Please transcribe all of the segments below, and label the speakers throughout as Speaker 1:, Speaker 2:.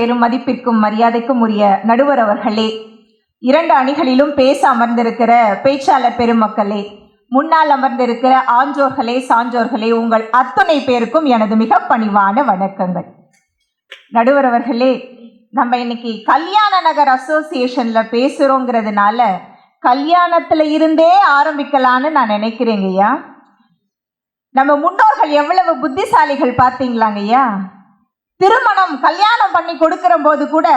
Speaker 1: பேரும் மதிப்பிற்கும் மரியாதைக்கும் உரிய நடுவர் அவர்களே இரண்டு அணிகளிலும் பேச அமர்ந்திருக்கிற பேச்சாளர் பெருமக்களே முன்னால் அமர்ந்திருக்கிற ஆஞ்சோர்களே சான்றோர்களே உங்கள் அத்துணை பேருக்கும் எனது மிக பணிவான வணக்கங்கள். நடுவர் அவர்களே நம்ம இன்னைக்கு கல்யாண நகர் அசோசியேஷன்ல பேசுறோங்கிறதுனால கல்யாணத்துல இருந்தே ஆரம்பிக்கலான்னு நான் நினைக்கிறேங்கய்யா. நம்ம முன்னோர்கள் எவ்வளவு புத்திசாலிகள் பார்த்தீங்களாங்கய்யா? திருமணம் கல்யாணம் பண்ணி கொடுக்கிற போது கூட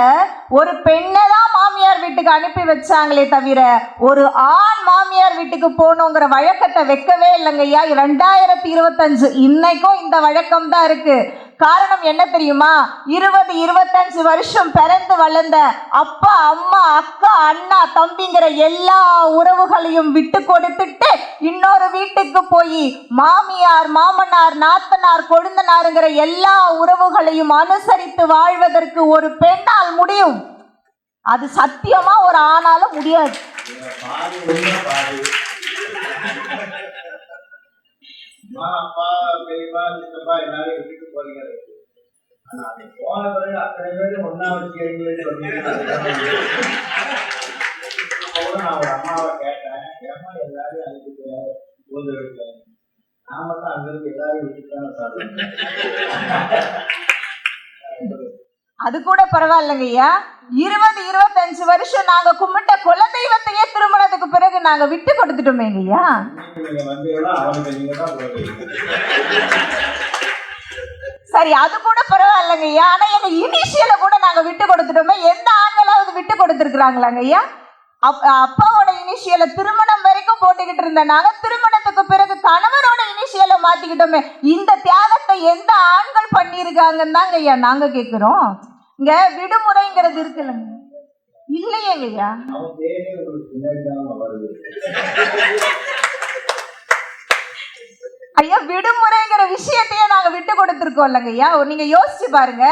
Speaker 1: ஒரு பெண்ணை தான் மாமியார் வீட்டுக்கு அனுப்பி வச்சாங்களே தவிர ஒரு ஆண் மாமியார் வீட்டுக்கு போகணுங்கிற வழக்கத்தை வைக்கவே இல்லைங்க ஐயா ரெண்டாயிரத்தி இருபத்தஞ்சு இன்னைக்கும் இந்த வழக்கம் தான் இருக்கு. காரணம் என்ன தெரியுமா? இருபது இருபத்தஞ்சு வருஷம் பிறந்து வளர்ந்த அப்பா அம்மா அக்கா அண்ணா தம்பிங்கிற எல்லா உறவுகளையும் விட்டு கொடுத்துட்டு இன்னொரு வீட்டுக்கு போய் மாமியார் மாமனார் நாத்தனார் கொழுந்தனாருங்கிற எல்லா உறவுகளையும் அனுசரித்து வாழ்வதற்கு ஒரு பெண்ணால் முடியும். அது சத்தியமா ஒரு ஆணாலும் முடியாது
Speaker 2: பாதி உண்மை பாதி அம்மா அப்பா பெரியப்பா சித்தப்பா எல்லாரும் விட்டுட்டு போறீங்க. ஆனா அது போன பிறகு அத்தனை பேரும் ஒன்னா நான் ஒரு அம்மாவை கேட்டேன். ஏமா நான் மட்டும் அங்கிருந்து சாப்பிடுவேன்.
Speaker 1: அது கூட பரவாயில்லைங்க ஐயா. இருபது இருபத்தஞ்சு வருஷம் நாங்க கும்பிட்ட குல தெய்வத்தையே திருமணத்துக்கு பிறகு நாங்க விட்டு கொடுத்துட்டோமேங்க ஐயா.
Speaker 2: நீங்க வந்தீங்கன்னா அவனுக்கு நீங்க தான் போவீங்க
Speaker 1: சரி அது கூட பரவாயில்லைங்க ஐயா. ஆனா எங்க இனிஷியலை கூட நாங்க விட்டு கொடுத்துட்டோமே. எந்த ஆண்களாவது விட்டு கொடுத்துருக்குறாங்களாங்க ஐயா? அப்- அப்பாவோட இனிஷியலை திருமணம் வரைக்கும் போட்டுக்கிட்டு இருந்த நாங்க திருமணத்துக்கு பிறகு கணவரோட இனிஷியலை மாத்திக்கிட்டோமே. இந்த தியாகத்தை எந்த ஆண்கள் பண்ணியிருக்காங்கன்னு தாங்க ஐயா நாங்க கேக்குறோம். இங்க விடுமுறைங்கிறது இருக்குல்லங்க. இல்லையேங்க ஐயா. ஐயா விடுமுறைங்கிற விஷயத்தையே நாங்க விட்டு கொடுத்துருக்கோம் இல்லைங்க ஐயா. நீங்க யோசிச்சு பாருங்க.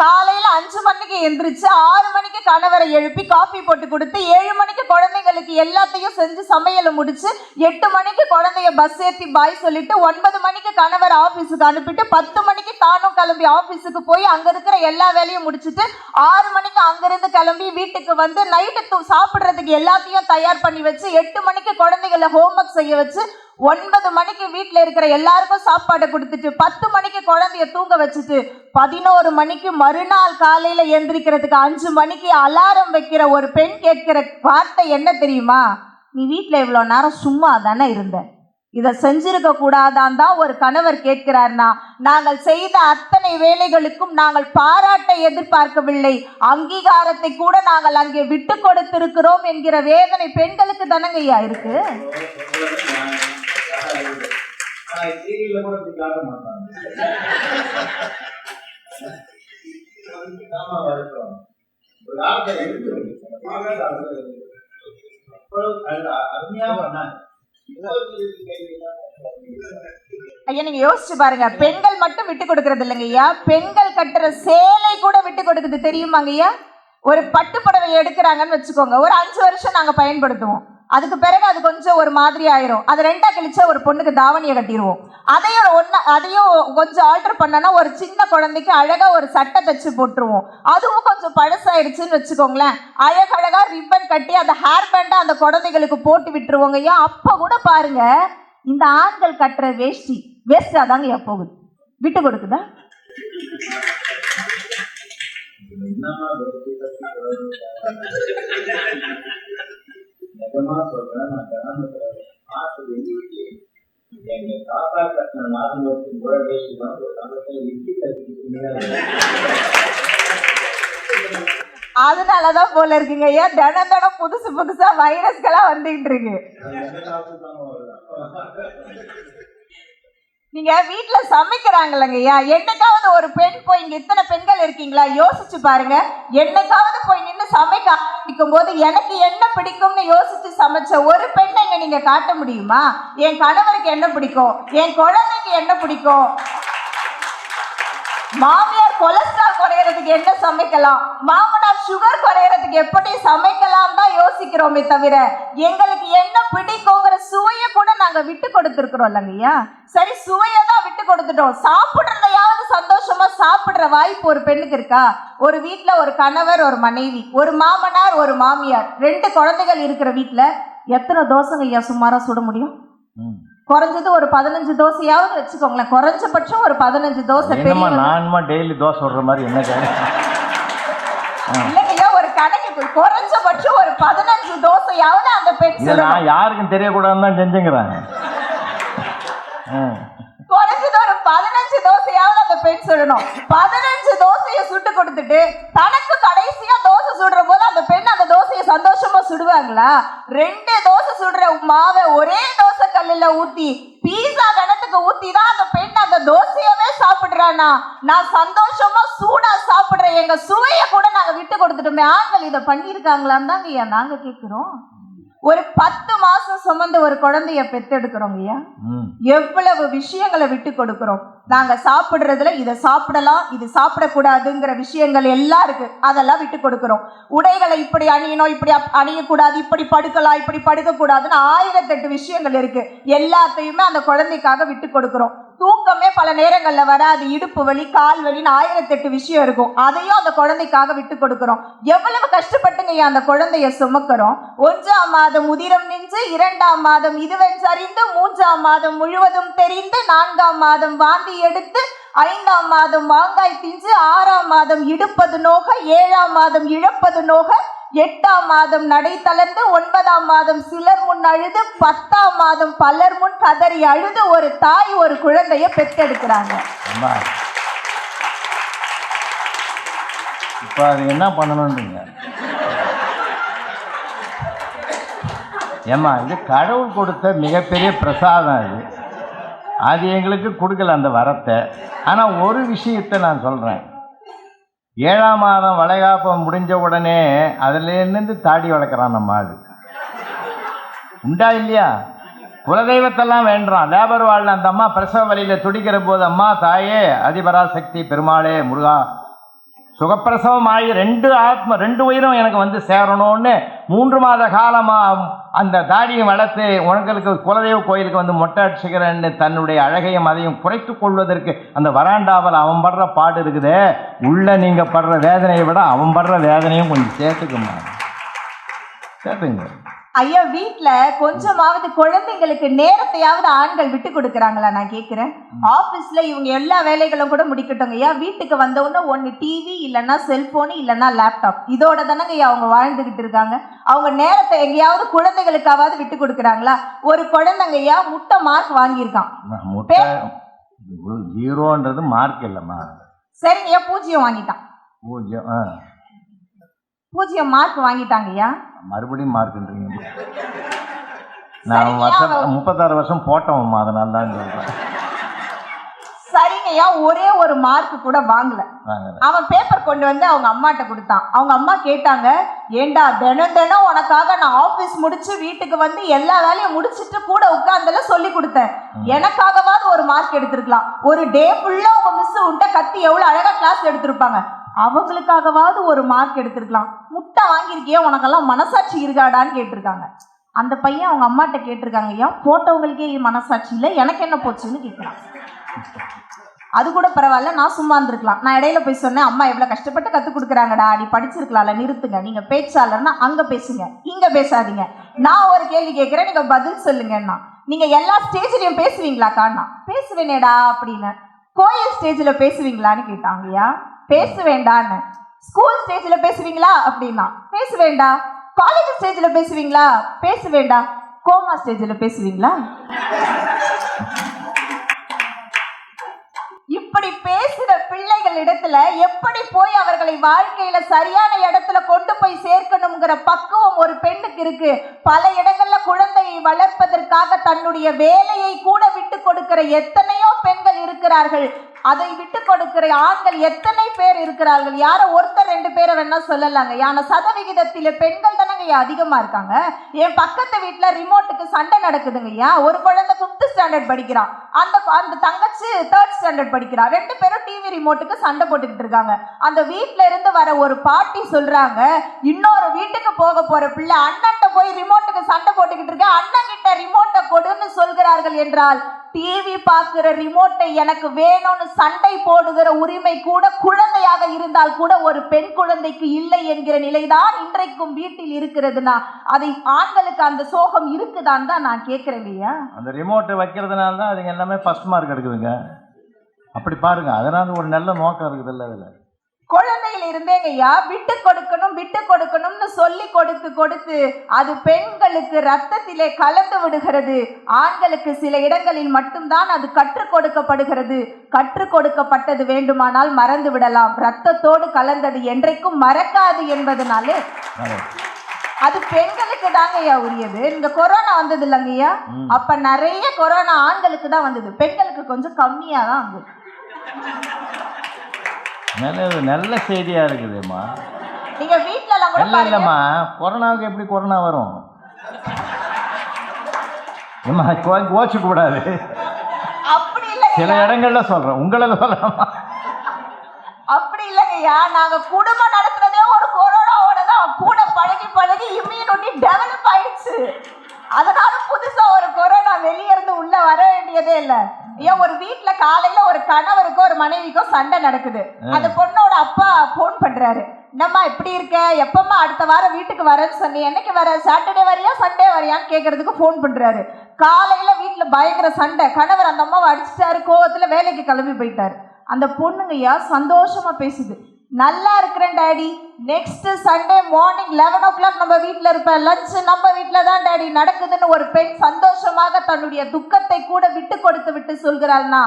Speaker 1: காலையில அஞ்சு மணிக்கு எந்திரிச்சு ஆறு மணிக்கு கணவரை எழுப்பி காஃபி போட்டு கொடுத்து ஏழு மணிக்கு குழந்தைங்களுக்கு எல்லாத்தையும் செஞ்சு சமையலை முடிச்சு எட்டு மணிக்கு குழந்தைய பஸ் ஏற்றி பாய் சொல்லிட்டு ஒன்பது மணிக்கு கணவர் ஆஃபீஸுக்கு அனுப்பிட்டு பத்து மணிக்கு தானும் கிளம்பி ஆஃபீஸுக்கு போய் அங்க இருக்கிற எல்லா வேலையும் முடிச்சுட்டு ஆறு மணிக்கு அங்கிருந்து கிளம்பி வீட்டுக்கு வந்து நைட்டு சாப்பிட்றதுக்கு எல்லாத்தையும் தயார் பண்ணி வச்சு எட்டு மணிக்கு குழந்தைகளை ஹோம்ஒர்க் செய்ய வச்சு ஒன்பது மணிக்கு வீட்டில் இருக்கிற எல்லாருக்கும் சாப்பாடு கொடுத்துட்டு பத்து மணிக்கு குழந்தைய தூங்க வச்சுட்டு பதினோரு மணிக்கு மறுநாள் காலையில எந்திரிக்கிறதுக்கு அஞ்சு மணிக்கு அலாரம் வைக்கிற ஒரு பெண் கேட்கிற வார்த்தை என்ன தெரியுமா? நீ வீட்டில் இவ்வளோ நேரம் சும்மா தானே இருந்த? இதை செஞ்சிருக்க கூடாதான் தான் ஒரு கணவர் கேட்கிறார்னா நாங்கள் செய்த அத்தனை வேலைகளுக்கும் நாங்கள் பாராட்டை எதிர்பார்க்கவில்லை. அங்கீகாரத்தை கூட நாங்கள் அங்கே விட்டு கொடுத்திருக்கிறோம் என்கிற வேதனை பெண்களுக்கு தானங்கய்யா இருக்கு?
Speaker 2: ஆனா சீரியல்ல கூட இப்படி காட்ட மாட்டாங்க ஆமா வருத்தம் ஒரு காலத்தை இருக்கு அருமையா பண்ணாங்க
Speaker 1: ஐயா நீங்க யோசிச்சு பாருங்க. பெண்கள் மட்டும் விட்டு கொடுக்கறது இல்லைங்க ஐயா. பெண்கள் கட்டுற சேலை கூட விட்டு கொடுக்குது தெரியுமாங்க ஐயா? ஒரு பட்டு புடவை எடுக்கிறாங்கன்னு வச்சுக்கோங்க. ஒரு அஞ்சு வருஷம் நாங்க பயன்படுத்துவோம். அதுக்கு பிறகு அது கொஞ்சம் ஒரு மாதிரி ஆயிரும். அது ரெண்டா கழிச்சா ஒரு பொண்ணுக்கு தாவணியை கட்டிடுவோம் அதையும் ஒன்று அதையும் கொஞ்சம் ஆல்டர் பண்ணனா ஒரு சின்ன குழந்தைக்கு அழகா ஒரு சட்டை தச்சு போட்டுருவோம். அதுவும் கொஞ்சம் பழசாயிடுச்சுன்னு வச்சுக்கோங்களேன். அழகழகா ரிப்பன் கட்டி அந்த ஹேர் பேண்டை அந்த குழந்தைகளுக்கு போட்டு விட்டுருவோங்க. ஐயா அப்போ கூட பாருங்க இந்த ஆண்கள் கட்டுற வேஷ்டி வேஸ்டா தாங்க போகுது? விட்டு கொடுக்குதா?
Speaker 2: நிஜமா சொல்றேன். நான் கிராமத்துல எங்க தாத்தா கட்டின கூட பேசினா ஒரு காலத்துல இட்லி கட்டிட்டு
Speaker 1: அதனாலதான் போல இருக்குங்க. ஐயா தினம் தினம் புதுசு புதுசா வைரஸ்களா வந்துகிட்டு இருக்கு. நீங்க வீட்டில் சமைக்கிறாங்களங்க ஐயா. என்னைக்காவது ஒரு பெண் போய் இங்க இத்தனை பெண்கள் இருக்கீங்களா? யோசிச்சு பாருங்க. என்னைக்காவது போய் நின்று சமைக்க ஆரம்பிக்கும் போது எனக்கு என்ன பிடிக்கும்னு யோசிச்சு சமைச்ச ஒரு பெண்ணை இங்க நீங்க காட்ட முடியுமா? என் கணவருக்கு என்ன பிடிக்கும்? என் குழந்தைக்கு என்ன பிடிக்கும்? மாமியார் கொலஸ்ட்ரால் குறையறதுக்கு என்ன சமைக்கலாம்? மாமனார் சுகர் குறையறதுக்கு எப்படி சமைக்கலாம் தான் யோசிக்கிறோமே தவிர எங்களுக்கு என்ன பிடிக்குங்கிற சுவையை கூட நாங்க விட்டு கொடுத்துருக்குறோம் இல்லைங்கய்யா சரி சுவையை தான் விட்டு கொடுத்துட்டோம். சாப்பிட்றதையாவது சந்தோஷமா சாப்பிட்ற வாய்ப்பு ஒரு பெண்ணுக்கு இருக்கா? ஒரு வீட்டில் ஒரு கணவர் ஒரு மனைவி ஒரு மாமனார் ஒரு மாமியார் ரெண்டு குழந்தைகள் இருக்கிற வீட்டில் எத்தனை தோசைங்க ஐயா சுமாராக சுட முடியும்? குறைஞ்சது ஒரு பதினஞ்சு தோசையாவது வச்சுக்கோங்களேன். குறைஞ்சபட்சம் ஒரு பதினஞ்சு தோசை
Speaker 3: என்னம்மா நானுமா டெய்லி தோசை விடுற மாதிரி? என்ன?
Speaker 1: இல்லைங்கய்யா ஒரு கணக்கு குறைஞ்சபட்சம் ஒரு பதினஞ்சு தோசையாவது அந்த பெண்
Speaker 3: நான் யாருக்கும் தெரியக்கூடாதுன்னு தான் செஞ்சுங்கிறேன். ம்.
Speaker 1: குறைஞ்சது ஒரு பதினஞ்சு தோசையாவது அந்த பெண் சுடணும். பதினஞ்சு தோசையை சுட்டு கொடுத்துட்டு தனக்கு கடைசியா தோசை சுடுற போது அந்த பெண் அந்த தோசையை சந்தோஷமா சுடுவாங்களா? ரெண்டு தோசை சுடுற மாவை ஒரே தோசை கல்லுல ஊத்தி பீஸா கணத்துக்கு ஊத்தி தான் அந்த பெண் அந்த தோசையவே சாப்பிடுறானா நான் சந்தோஷமா சூடா சாப்பிடுறேன் எங்க சுவையை கூட நாங்க விட்டு கொடுத்துட்டோமே. ஆண்கள் இதை பண்ணியிருக்காங்களான்னு தாங்க நாங்க கேட்கிறோம்? ஒரு பத்து மாசம் சுமந்து ஒரு குழந்தைய பெத்தெடுக்கிறோங்க ஐயா. எவ்வளவு விஷயங்களை விட்டு கொடுக்கிறோம். நாங்க சாப்பிடுறதுல இதை சாப்பிடலாம் இது சாப்பிடக்கூடாதுங்கிற விஷயங்கள் எல்லாம் இருக்கு. அதெல்லாம் விட்டு கொடுக்கிறோம். உடைகளை இப்படி அணியணும் இப்படி அணியக்கூடாது இப்படி படுக்கலாம் இப்படி படுக்க கூடாதுன்னு ஆயிரத்தெட்டு விஷயங்கள் இருக்கு. எல்லாத்தையுமே அந்த குழந்தைக்காக விட்டு கொடுக்கிறோம். தூக்கமே பல நேரங்கள்ல வராது. இடுப்பு வலி கால் வலின்னு ஆயிரத்தெட்டு விஷயம் இருக்கும். அதையும் அந்த குழந்தைக்காக விட்டு கொடுக்கிறோம். எவ்வளவு கஷ்டப்பட்டுங்க அந்த குழந்தைய சுமக்கிறோம்? ஒன்றாம் மாதம் உதிரம் நின்று இரண்டாம் மாதம் இதுவென்றறிந்து மூன்றாம் மாதம் முழுவதும் தெரிந்து நான்காம் மாதம் வாந்தி எடுத்து ஐந்தாம் மாதம் மாங்காய் திஞ்சு ஆறாம் மாதம் இடுப்பது நோக ஏழாம் மாதம் இழப்பது நோக எட்டாம் மாதம் நடை தளர்ந்து ஒன்பதாம் மாதம் சிலர் முன் அழுது பத்தாம் மாதம் பலர் முன் கதறி அழுது ஒரு தாய் ஒரு குழந்தைய பெற்றெடுக்கிறாங்க.
Speaker 3: அம்மா இப்போ அது என்ன பண்ணணுன்றீங்க ஏம்மா இது கடவுள் கொடுத்த மிகப்பெரிய பிரசாதம் இது. அது எங்களுக்கு கொடுக்கல அந்த வரத்தை. ஆனால் ஒரு விஷயத்தை நான் சொல்கிறேன் ஏழாம் மாதம் வளைகாப்பம் முடிஞ்ச உடனே அதுலேருந்து தாடி வளர்க்குறான் நம்ம ஆள். உண்டா இல்லையா? குலதெய்வத்தெல்லாம் வேண்டுறான். லேபர் வாழ்ல அந்த அம்மா பிரசவ வழியில் துடிக்கிற போது அம்மா தாயே அதிபராசக்தி பெருமாளே முருகா சுகப்பிரசவம் ஆகி ரெண்டு ஆத்ம ரெண்டு உயிரும் எனக்கு வந்து சேரணும்னு மூன்று மாத காலமாக அந்த தாடியை வளர்த்து உனங்களுக்கு குலதெய்வ கோயிலுக்கு வந்து மொட்டை அடிச்சுக்கிறேன்னு தன்னுடைய அழகையும் அதையும் குறைத்து கொள்வதற்கு அந்த வராண்டாவில் அவன் படுற பாடு இருக்குதே. உள்ள நீங்கள் படுற வேதனையை விட அவன் படுற வேதனையும் கொஞ்சம் சேர்த்துக்குமா சேர்த்துங்க.
Speaker 1: ஐயா வீட்ல கொஞ்சமாவது குழந்தைங்களுக்கு நேரத்தையாவது ஆண்கள் விட்டு கொடுக்குறாங்களா நான் கேட்குறேன் ஆஃபீஸில் இவங்க எல்லா வேலைகளும் கூட முடிக்கட்டுங்க ஐயா. வீட்டுக்கு வந்த உடனே ஒன்று டிவி இல்லைன்னா செல்ஃபோனு இல்லைன்னா லேப்டாப் இதோட தானங்க ஐயா அவங்க வாழ்ந்துக்கிட்டு இருக்காங்க. அவங்க நேரத்தை எங்கேயாவது குழந்தைகளுக்காவது விட்டு கொடுக்குறாங்களா? ஒரு குழந்தைங்க ஐயா முட்டை மார்க் வாங்கியிருக்கான்.
Speaker 3: முட்டை ஜீரோன்றது மார்க் இல்லைம்மா.
Speaker 1: சரிங்க ஐயா பூஜ்ஜியம் வாங்கிட்டான்.
Speaker 3: பூஜ்ஜியம்
Speaker 1: பூஜ்ஜியம் மார்க் வாங்கிட்டாங்க ஐயா.
Speaker 3: மறுபடியும் மார்க்குன்றீங்க நான் வருஷம் முப்பத்தாறு வருஷம் போட்டோம்மா அதனால தான் சொல்கிறேன்
Speaker 1: சரிங்க ஐயா ஒரே ஒரு மார்க் கூட வாங்கல. அவன் பேப்பர் கொண்டு வந்து அவங்க அம்மாட்ட கொடுத்தான். அவங்க அம்மா கேட்டாங்க ஏண்டா தினம் தினம் உனக்காக நான் ஆபீஸ் முடிச்சு வீட்டுக்கு வந்து எல்லா வேலையும் முடிச்சிட்டு கூட உட்கார்ந்தல சொல்லி கொடுத்தேன். எனக்காகவாவது ஒரு மார்க் எடுத்திருக்கலாம். ஒரு டே ஃபுல்லா உங்க மிஸ் உன்ட்ட கத்தி எவ்வளவு அழகா கிளாஸ் எடுத்திருப்பாங்க. அவங்களுக்காகவாவது ஒரு மார்க் எடுத்திருக்கலாம். முட்டை வாங்கியிருக்கியா? உனக்கெல்லாம் மனசாட்சி இருக்காடான்னு கேட்டிருக்காங்க. அந்த பையன் அவங்க அம்மாட்ட கேட்டிருக்காங்க ஏன் போட்டவங்களுக்கே மனசாட்சி இல்லை? எனக்கு என்ன போச்சுன்னு கேட்குறான். அது கூட பரவாயில்ல நான் சும்மா இருந்திருக்கலாம். நான் இடையில போய் சொன்னேன் அம்மா எவ்வளோ கஷ்டப்பட்டு கற்றுக் கொடுக்குறாங்கடா. நீ படிச்சிருக்கலாம்ல நிறுத்துங்க. நீங்கள் பேச்சாளர்னா அங்கே பேசுங்க. இங்கே பேசாதீங்க. நான் ஒரு கேள்வி கேட்குறேன் நீங்கள் பதில் சொல்லுங்கன்னா. நீங்கள் எல்லா ஸ்டேஜ்லையும் பேசுவீங்களாக்கான்னா பேசுவேனேடா அப்படின்னு. கோயில் ஸ்டேஜில் பேசுவீங்களான்னு கேட்டாங்கய்யா பேச வேண்டான்னு. ஸ்கூல் ஸ்டேஜில் பேசுவீங்களா? அப்படின்னா பேச வேண்டாம் காலேஜ் ஸ்டேஜில் பேசுவீங்களா? பேசுவேண்டா கோமா ஸ்டேஜில் பேசுவீங்களா? இப்படி பேசுகிற பிள்ளைகள் இடத்துல எப்படி போய் அவர்களை வாழ்க்கையில சரியான இடத்துல கொண்டு போய் சேர்க்கணுங்கிற பக்குவம் ஒரு பெண்ணுக்கு இருக்கு. பல இடங்கள்ல குழந்தையை வளர்ப்பதற்காக தன்னுடைய வேலையை கூட விட்டு கொடுக்கிற எத்தனையோ பெண்கள் இருக்கிறார்கள். அதை விட்டு கொடுக்கிற ஆண்கள் எத்தனை பேர் இருக்கிறார்கள்? யாரோ ஒருத்தர் ரெண்டு பேரை வேணா சொல்லலாங்க. ஆனா சதவிகிதத்தில பெண்கள் தானங்க அதிகமா இருக்காங்க. என் பக்கத்து வீட்டுல ரிமோட்டுக்கு சண்டை நடக்குதுங்க ஐயா. ஒரு குழந்தை ஃபிஃப்த் ஸ்டாண்டர்ட் படிக்கிறான். அந்த அந்த தங்கச்சி தேர்ட் ஸ்டாண்டர்ட் படிக்கிறா. ரெண்டு பேரும் டிவி ரிமோட்டுக்கு சண்டை போட்டுக்கிட்டு இருக்காங்க. அந்த வீட்ல இருந்து வர ஒரு பாட்டி சொல்றாங்க இன்னொரு வீட்டுக்கு போக போற பிள்ளை அண்ணன்ட்ட போய் ரிமோட்டுக்கு சண்டை போட்டுக்கிட்டு இருக்க அண்ணன் கிட்ட ரிமோட்டை கொடுன்னு சொல்கிறார்கள் என்றால் டிவி பார்க்கிற ரிமோட்டை எனக்கு வேணும்னு சண்டை போடுகிற உரிமை கூட குழந்தையாக இருந்தால் கூட ஒரு பெண் குழந்தைக்கு இல்லை என்கிற நிலைதான் இன்றைக்கும் வீட்டில் இருக்கிறதுனா. அதை ஆண்களுக்கு அந்த சோகம் இருக்குதான்னு தான் நான் கேட்கிறேன் இல்லையா
Speaker 3: அந்த ரிமோட்டை வைக்கிறதுனால தான் அதுங்க எல்லாமே ஃபஸ்ட் மார்க் எடுக்குதுங்க. அப்படி பாருங்க அதனால ஒரு நல்ல நோக்கம் இருக்குதுல்ல அதில்.
Speaker 1: குழந்தையில இருந்தேங்கய்யா விட்டு கொடுக்கணும் விட்டு கொடுக்கணும்னு சொல்லி கொடுத்து கொடுத்து அது பெண்களுக்கு ரத்தத்திலே கலந்து விடுகிறது. ஆண்களுக்கு சில இடங்களில் மட்டும்தான் அது கற்றுக் கொடுக்கப்படுகிறது. கற்றுக் கொடுக்கப்பட்டது வேண்டுமானால் மறந்து விடலாம். ரத்தத்தோடு கலந்தது என்றைக்கும் மறக்காது என்பதனாலே. அது பெண்களுக்கு தாங்கய்யா உரியது. இந்த கொரோனா வந்தது இல்லைங்கய்யா. அப்ப நிறைய கொரோனா ஆண்களுக்கு தான் வந்தது. பெண்களுக்கு கொஞ்சம் கம்மியா தான் வந்தது.
Speaker 3: நல்ல நல்ல செய்தியாக இருக்குதும்மா.
Speaker 1: நீங்க வீட்ல எல்லாம் கூட
Speaker 3: இல்லை
Speaker 1: பாருங்க.
Speaker 3: இல்லைம்மா கொரோனாவுக்கு எப்படி கொரோனா வரும்? ஏம்மா கோச்சிக்க கூடாது.
Speaker 1: அப்படி
Speaker 3: சில இடங்கள்ல சொல்கிறேன் உங்களில் சொல்லலாமா
Speaker 1: அப்படி இல்லைங்கய்யா. நாங்க குடும்பம் நடத்துறதே ஒரு கொரோனாவோட தான். கூட பழகி பழகி இம்யூனிட்டி டெவலப் ஆயிடுச்சு. அதனால புதுசா ஒரு கொரோனா வெளிய இருந்து உள்ள வர வேண்டியதே இல்ல. ஏன் ஒரு வீட்ல காலையில ஒரு கணவருக்கோ ஒரு மனைவிக்கோ சண்டை நடக்குது. அந்த பொண்ணோட அப்பா ஃபோன் பண்றாரு. என்னம்மா இப்படி இருக்க? எப்பம்மா அடுத்த வாரம் வீட்டுக்கு வரேன்னு சொன்னி? என்னைக்கு வர? சாட்டர்டே வரியா சண்டே வரியான்னு கேட்கறதுக்கு ஃபோன் பண்றாரு. காலையில வீட்டுல பயங்கர சண்டை. கணவர் அந்த அம்மாவை அடிச்சிட்டாரு கோவத்துல வேலைக்கு கிளம்பி போயிட்டாரு. அந்த பொண்ணுங்கய்யா சந்தோஷமா பேசுது. நல்லா இருக்கிறேன் daddy next Sunday morning eleven o'clock நம்ம வீட்டில் இருப்பேன் லஞ்ச் நம்ம வீட்டில் தான் டேடி நடக்குதுன்னு ஒரு பெண் சந்தோஷமாக தன்னுடைய துக்கத்தை கூட விட்டு கொடுத்து விட்டு சொல்கிறாள்னா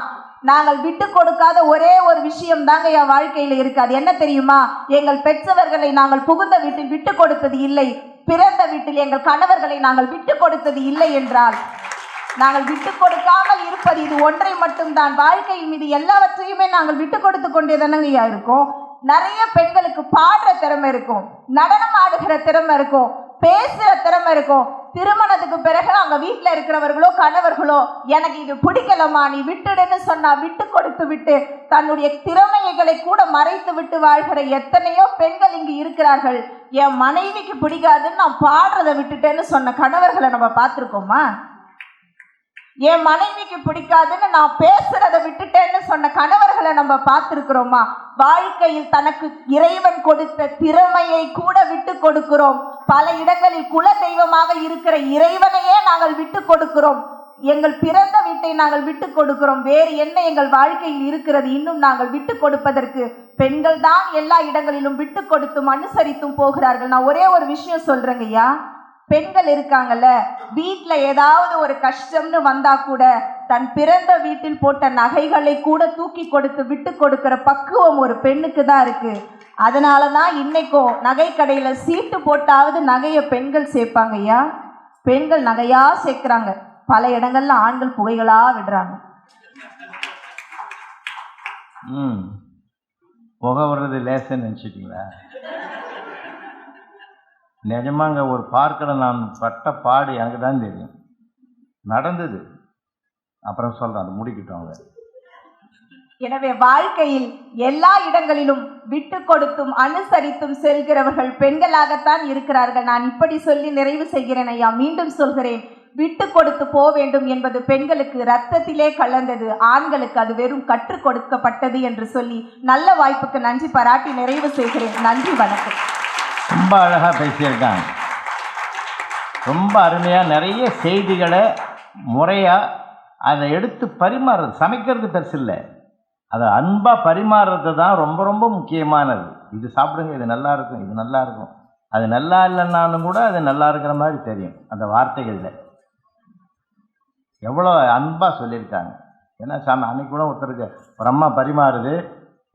Speaker 1: நாங்கள் விட்டு கொடுக்காத ஒரே ஒரு விஷயம் தாங்க என் வாழ்க்கையில் இருக்காது அது என்ன தெரியுமா? எங்கள் பெற்றவர்களை நாங்கள் புகுந்த வீட்டில் விட்டு கொடுத்தது இல்லை. பிறந்த வீட்டில் எங்கள் கணவர்களை நாங்கள் விட்டு கொடுத்தது இல்லை என்றால் நாங்கள் விட்டு கொடுக்காமல் இருப்பது இது ஒன்றை மட்டும்தான். வாழ்க்கையின் மீது எல்லாவற்றையுமே நாங்கள் விட்டு கொடுத்து கொண்டே தானங்கய்யா இருக்கோம். நிறைய பெண்களுக்கு பாடுற திறமை இருக்கும். நடனம் ஆடுகிற திறமை இருக்கும். பேசுகிற திறமை இருக்கும். திருமணத்துக்கு பிறகு அங்க வீட்டில் இருக்கிறவர்களோ கணவர்களோ எனக்கு இது பிடிக்கலம்மா நீ விட்டுடுன்னு சொன்னா விட்டு கொடுத்து விட்டு தன்னுடைய திறமைகளை கூட மறைத்து விட்டு வாழ்கிற எத்தனையோ பெண்கள் இங்கு இருக்கிறார்கள். என் மனைவிக்கு பிடிக்காதுன்னு நான் பாடுறதை விட்டுட்டேன்னு சொன்ன கணவர்களை நம்ம பார்த்துருக்கோமா? என் மனைவிக்கு பிடிக்காதுன்னு நான் பேசுறத விட்டுட்டேன்னு சொன்ன கணவர்களை நம்ம பார்த்துருக்கிறோமா? வாழ்க்கையில் தனக்கு இறைவன் கொடுத்த திறமையை கூட விட்டு கொடுக்கிறோம். பல இடங்களில் குல தெய்வமாக இருக்கிற இறைவனையே நாங்கள் விட்டு கொடுக்கிறோம். எங்கள் பிறந்த வீட்டை நாங்கள் விட்டு கொடுக்கிறோம். வேறு என்ன எங்கள் வாழ்க்கையில் இருக்கிறது இன்னும் நாங்கள் விட்டு கொடுப்பதற்கு? பெண்கள் தான் எல்லா இடங்களிலும் விட்டு கொடுத்தும் அனுசரித்தும் போகிறார்கள். நான் ஒரே ஒரு விஷயம் சொல்றேங்க ஐயா. பெண்கள் இருக்காங்கல்ல வீட்டில் ஏதாவது ஒரு கஷ்டம்னு வந்தா கூட தன் பிறந்த வீட்டில் போட்ட நகைகளை கூட தூக்கி கொடுத்து விட்டு கொடுக்கிற பக்குவம் ஒரு பெண்ணுக்கு தான் இருக்கு. அதனால தான் இன்னைக்கும் நகை கடையில் சீட்டு போட்டாவது நகையை பெண்கள் சேர்ப்பாங்க ஐயா. பெண்கள் நகையா சேர்க்குறாங்க. பல இடங்கள்ல ஆண்கள் புகைகளா விடுறாங்க.
Speaker 3: புகை வர்றது லேசன்னு நினச்சிட்டிங்களா? நிஜமாங்க ஒரு பார்க்கில் நான் பட்ட பாடு எனக்கு தான் தெரியும். நடந்தது. அப்புறம் சொல்கிறேன் அது அவங்க.
Speaker 1: எனவே வாழ்க்கையில் எல்லா இடங்களிலும் விட்டு கொடுத்தும் அனுசரித்தும் செல்கிறவர்கள் பெண்களாகத்தான் இருக்கிறார்கள். நான் இப்படி சொல்லி நிறைவு செய்கிறேன் ஐயா. மீண்டும் சொல்கிறேன் விட்டு கொடுத்து போக வேண்டும் என்பது பெண்களுக்கு ரத்தத்திலே கலந்தது. ஆண்களுக்கு அது வெறும் கற்றுக் கொடுக்கப்பட்டது என்று சொல்லி நல்ல வாய்ப்புக்கு நன்றி பாராட்டி நிறைவு செய்கிறேன். நன்றி வணக்கம்.
Speaker 3: ரொம்ப அழகாக பேசியிருக்காங்க. ரொம்ப அருமையாக நிறைய செய்திகளை முறையாக அதை எடுத்து பரிமாறுறது சமைக்கிறது பெருசு இல்லை. அதை அன்பாக பரிமாறுறது தான் ரொம்ப ரொம்ப முக்கியமானது. இது சாப்பிடுங்க இது நல்லா இருக்கும் இது நல்லா இருக்கும். அது நல்லா இல்லைன்னாலும் கூட அது நல்லா இருக்கிற மாதிரி தெரியும் அந்த வார்த்தைகளில். எவ்வளோ அன்பாக சொல்லியிருக்காங்க. ஏன்னா சாமி அன்னைக்கு கூட ஒருத்தருக்கு ஒரு அம்மா பரிமாறுது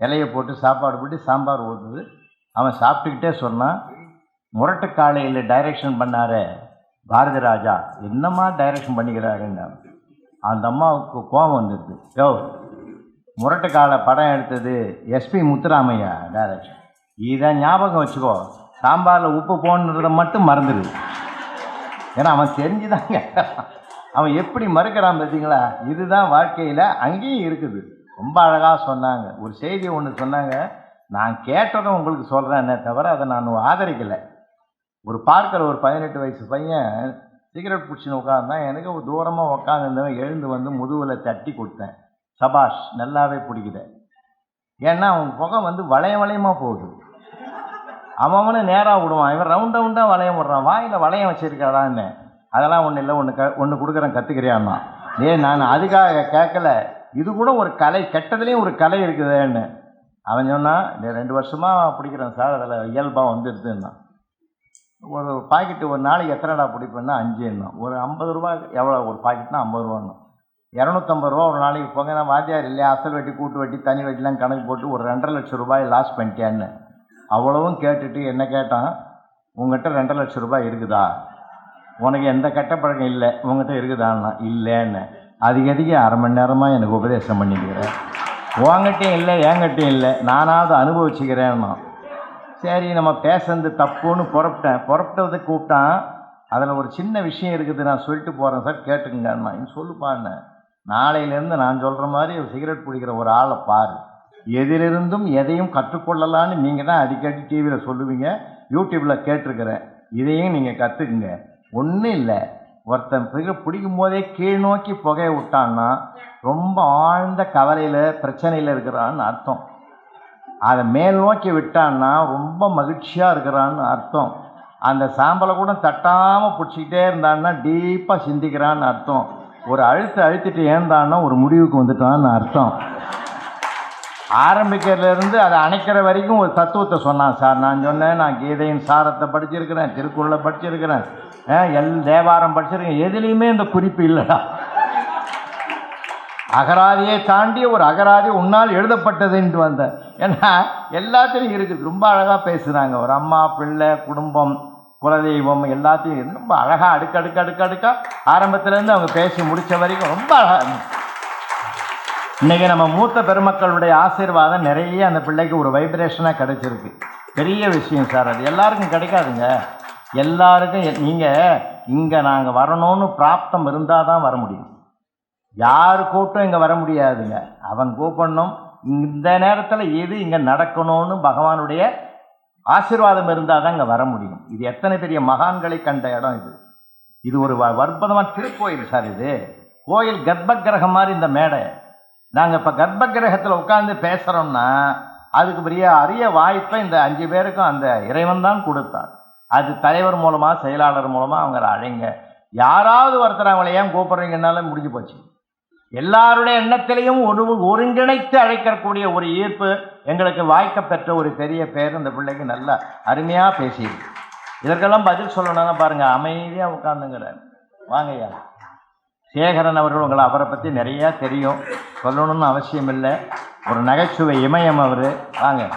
Speaker 3: இலையை போட்டு சாப்பாடு போட்டு சாம்பார் ஊற்றுது அவன் சாப்பிட்டுக்கிட்டே சொன்னான் முரட்டு காலையில் டைரக்ஷன் பண்ணார் பாரதி ராஜா என்னம்மா டைரக்ஷன் பண்ணிக்கிறாருங்க அந்த அம்மாவுக்கு கோபம் வந்துடுது. யோ முரட்டு காலை படம் எடுத்தது எஸ்பி முத்துராமையா டைரக்ஷன் இதை ஞாபகம் வச்சுக்கோ சாம்பாரில் உப்பு போகணுன்றதை மட்டும் மறந்துடுது ஏன்னா அவன் தெரிஞ்சுதாங்க அவன் எப்படி மறுக்கிறான் பார்த்தீங்களா? இதுதான் வாழ்க்கையில் அங்கேயும் இருக்குது. ரொம்ப அழகாக சொன்னாங்க. ஒரு செய்தி ஒன்று சொன்னாங்க. நான் கேட்டதும் உங்களுக்கு சொல்கிறேன்னே தவிர அதை நான் ஆதரிக்கலை. ஒரு பார்க்கில் ஒரு பதினெட்டு வயசு பையன் சிகரெட் பிடிச்சின்னு உட்காந்தான் எனக்கு ஒரு தூரமாக உட்காந்துருந்தவன் எழுந்து வந்து முதுகில் தட்டி கொடுத்தேன். சபாஷ் நல்லாவே பிடிக்குது ஏன்னா அவன் புகை வந்து வளைய வளையமாக போகுது. அவன் அவனு நேராக விடுவான். இவன் ரவுண்ட் ரவுண்டாக வளையம் விடுறான் வாயில் வளையம் வச்சிருக்காடான்னு. அதெல்லாம் ஒன்றும் இல்லை. ஒன்று க ஒன்று கொடுக்குறேன் கற்றுக்கிறியான்னா ஏ நான் அதுக்காக கேட்கல. இது கூட ஒரு கலை கெட்டதுலேயும் ஒரு கலை இருக்குதுன்னு. அவன் சொன்னான் ரெண்டு வருஷமாக பிடிக்கிறேன் சார் அதில் இயல்பாக வந்துடுதுன்னா ஒரு பாக்கெட்டு ஒரு நாளைக்கு எத்தனைடா பிடிப்பேன்னா அஞ்சுன்னா. ஒரு ஐம்பது ரூபா எவ்வளோ ஒரு பாக்கெட்னா ஐம்பது ரூபான்னு. இரநூத்தம்பது ரூபா ஒரு நாளைக்கு போங்க நான் வாத்தியார் இல்லையா அசல் வெட்டி கூட்டு வெட்டி தனி வெட்டிலாம் கணக்கு போட்டு ஒரு ரெண்டரை லட்சம் ரூபாய் லாஸ் பண்ணிட்டேன்னு. அவ்வளவும் கேட்டுட்டு என்ன கேட்டான்? உங்ககிட்ட ரெண்டரை லட்சம் ரூபாய் இருக்குதா? உனக்கு எந்த கெட்ட பழக்கம் இல்லை? உங்ககிட்ட இருக்குதான்னா? இல்லைன்னு. அதுக்கு எதுக்கு? அரை மணி நேரமாக எனக்கு உபதேசம் பண்ணிக்கிறேன் உங்ககிட்டயும் இல்லை என்கிட்டையும் இல்லை. நானாவது அனுபவிச்சுக்கிறேன்னா. சரி நம்ம பேசுறது தப்புன்னு புறப்பட்டேன். புறப்பட்டதை கூப்பிட்டான். அதில் ஒரு சின்ன விஷயம் இருக்குது நான் சொல்லிட்டு போகிறேன் சார் கேட்டுக்கங்கண்ணா நீ சொல்லுப்பான்னு நாளையிலேருந்து நான் சொல்கிற மாதிரி ஒரு சிகரெட் பிடிக்கிற ஒரு ஆளை பாரு. எதிலிருந்தும் எதையும் கற்றுக்கொள்ளலான்னு நீங்கள் தான் அடிக்கடி டிவியில் சொல்லுவீங்க யூடியூப்பில் கேட்டிருக்கிறேன். இதையும் நீங்கள் கற்றுக்குங்க ஒன்றும் இல்லை. ஒருத்தன் சிகரெட் பிடிக்கும் போதே கீழ் நோக்கி புகையை விட்டான்னா ரொம்ப ஆழ்ந்த கவலையில் பிரச்சனையில் இருக்கிறான்னு அர்த்தம். அதை மேல் நோக்கி விட்டான்னா ரொம்ப மகிழ்ச்சியாக இருக்கிறான்னு அர்த்தம். அந்த சாம்பலை கூட தட்டாமல் பிடிச்சிக்கிட்டே இருந்தான்னா டீப்பாக சிந்திக்கிறான்னு அர்த்தம். ஒரு அழுத்து அழுத்திட்டு ஏந்தான்னா ஒரு முடிவுக்கு வந்துட்டான்னு அர்த்தம். ஆரம்பிக்கிறதுலேருந்து அதை அணைக்கிற வரைக்கும் ஒரு தத்துவத்தை சொன்னான் சார். நான் சொன்னேன் நான் கீதையின் சாரத்தை படிச்சிருக்கிறேன் திருக்குறளை படிச்சிருக்கிறேன். எல் தேவாரம் படிச்சிருக்கேன். எதுலேயுமே இந்த குறிப்பு இல்லைடா. அகராதியை தாண்டி ஒரு அகராதி உன்னால் எழுதப்பட்டதுன்ட்டு வந்தேன். ஏன்னா எல்லாத்துலேயும் இருக்குது. ரொம்ப அழகாக பேசுகிறாங்க ஒரு அம்மா பிள்ளை குடும்பம் குலதெய்வம் எல்லாத்தையும் ரொம்ப அழகாக அடுக்கு அடுக்க அடுக்கு அடுக்காக ஆரம்பத்துலேருந்து அவங்க பேசி முடித்த வரைக்கும் ரொம்ப அழகாக இன்றைக்கி நம்ம மூத்த பெருமக்களுடைய ஆசீர்வாதம் நிறைய அந்த பிள்ளைக்கு ஒரு வைப்ரேஷனாக கிடைச்சிருக்கு. பெரிய விஷயம் சார் அது. எல்லாருக்கும் கிடைக்காதுங்க. எல்லாருக்கும் நீங்கள் இங்கே நாங்கள் வரணும்னு பிராப்தம் இருந்தால் தான் வர முடியும். யார் கூட்டம் இங்கே வர முடியாதுங்க. அவன் கூப்பிடணும். இந்த நேரத்தில் எது இங்கே நடக்கணும்னு பகவானுடைய ஆசீர்வாதம் இருந்தால் தான் இங்கே வர முடியும். இது எத்தனை பெரிய மகான்களை கண்ட இடம் இது. இது ஒரு வ- அற்புதமான திருக்கோயில் சார் இது. கோயில் கர்ப்ப கிரகம் மாதிரி இந்த மேடை. நாங்கள் இப்போ கர்ப்ப கிரகத்தில் உட்காந்து பேசுகிறோம்னா அதுக்கு பெரிய அரிய வாய்ப்பை இந்த அஞ்சு பேருக்கும் அந்த இறைவன் தான் கொடுத்தான் அது தலைவர் மூலமாக செயலாளர் மூலமாக அவங்கள அழைங்க. யாராவது ஒருத்தர் அவங்கள ஏன் கூப்பிட்றீங்கன்னாலும் முடிஞ்சு போச்சு. எல்லாருடைய எண்ணத்திலையும் ஒரு ஒருங்கிணைத்து அழைக்கக்கூடிய ஒரு ஈர்ப்பு எங்களுக்கு வாய்க்க பெற்ற ஒரு பெரிய பேர் இந்த பிள்ளைக்கு நல்லா அருமையாக பேசியிருக்கு. இதற்கெல்லாம் பதில் சொல்லணும்னா பாருங்கள் அமைதியாக உட்காந்துங்கிறார் வாங்கய்யா. சேகரன் அவர்கள் உங்களை அவரை பற்றி நிறையா தெரியும். சொல்லணும்னு அவசியம் இல்லை ஒரு நகைச்சுவை இமயம் அவர். வாங்க.